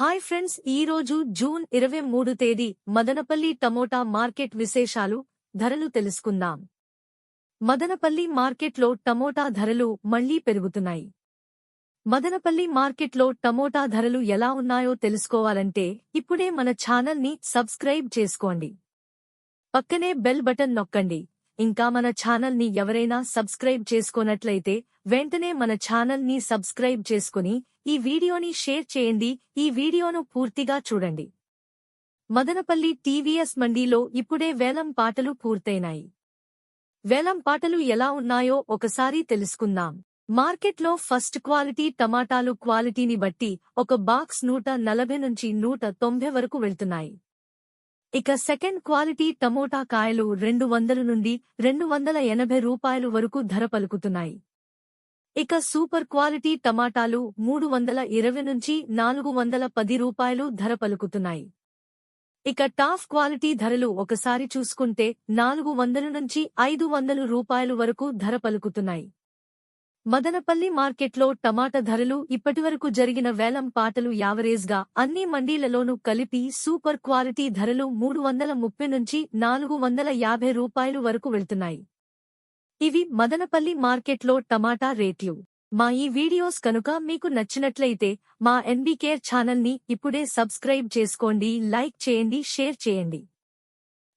Hi friends ఈ రోజు June ఇరవై మూడు తేదీ మదనపల్లి టమోటా మార్కెట్ విశేషాలు ధరలు తెలుసుకుందాం. మదనపల్లి మార్కెట్లో టమోటా ధరలు మళ్ళీ పెరుగుతున్నాయి. మదనపల్లి మార్కెట్లో టమోటా ధరలు ఎలా ఉన్నాయో తెలుసుకోవాలంటే ఇప్పుడే మన ఛానల్ని సబ్స్క్రైబ్ చేసుకోండి. పక్కనే బెల్ బటన్ నొక్కండి. ఇంకా మన ఛానల్ని ఎవరైనా సబ్స్క్రైబ్ చేసుకోనట్లయితే వెంటనే మన ఛానల్ని సబ్స్క్రైబ్ చేసుకుని ఈ వీడియోని షేర్ చేయండి. ఈ వీడియోను పూర్తిగా చూడండి. మదనపల్లి టీవీఎస్ మండీలో ఇప్పుడే వేలం పాటలు పూర్తయినాయి. వేలం పాటలు ఎలా ఉన్నాయో ఒకసారి తెలుసుకుందాం. మార్కెట్లో ఫస్ట్ క్వాలిటీ టమాటాలు క్వాలిటీని బట్టి ఒక బాక్స్ నూట నలభై నుంచి నూట తొంభై వరకు వెళ్తున్నాయి. ఇక సెకండ్ క్వాలిటీ టమోటా కాయలు రెండు వందల నుండి రెండు వందల ఎనభై రూపాయలు వరకు ధర పలుకుతున్నాయి. ఇక సూపర్ క్వాలిటీ టమాటాలు మూడు వందల ఇరవై నుంచి నాలుగు వందల పది రూపాయలు ధర పలుకుతున్నాయి. ఇక టాప్ క్వాలిటీ ధరలు ఒకసారి చూసుకుంటే నాలుగు వందల నుంచి ఐదు వందలు రూపాయలు వరకు ధర పలుకుతున్నాయి. మదనపల్లి మార్కెట్లో టమాటా ధరలు ఇప్పటివరకు జరిగిన వేలం పాటలు యావరేజ్గా అన్ని మండీలలోనూ కలిపి సూపర్ క్వాలిటీ ధరలు మూడు వందల ముప్పై నుంచి నాలుగు వందల యాభై రూపాయలు వరకు వెళ్తున్నాయి. ఇవి మదనపల్లి మార్కెట్లో టమాటా రేట్లు. మా ఈ వీడియోస్ కనుక మీకు నచ్చినట్లయితే మా ఎన్బీకేర్ ఛానల్ని ఇప్పుడే సబ్స్క్రైబ్ చేసుకోండి లైక్ చేయండి షేర్ చేయండి.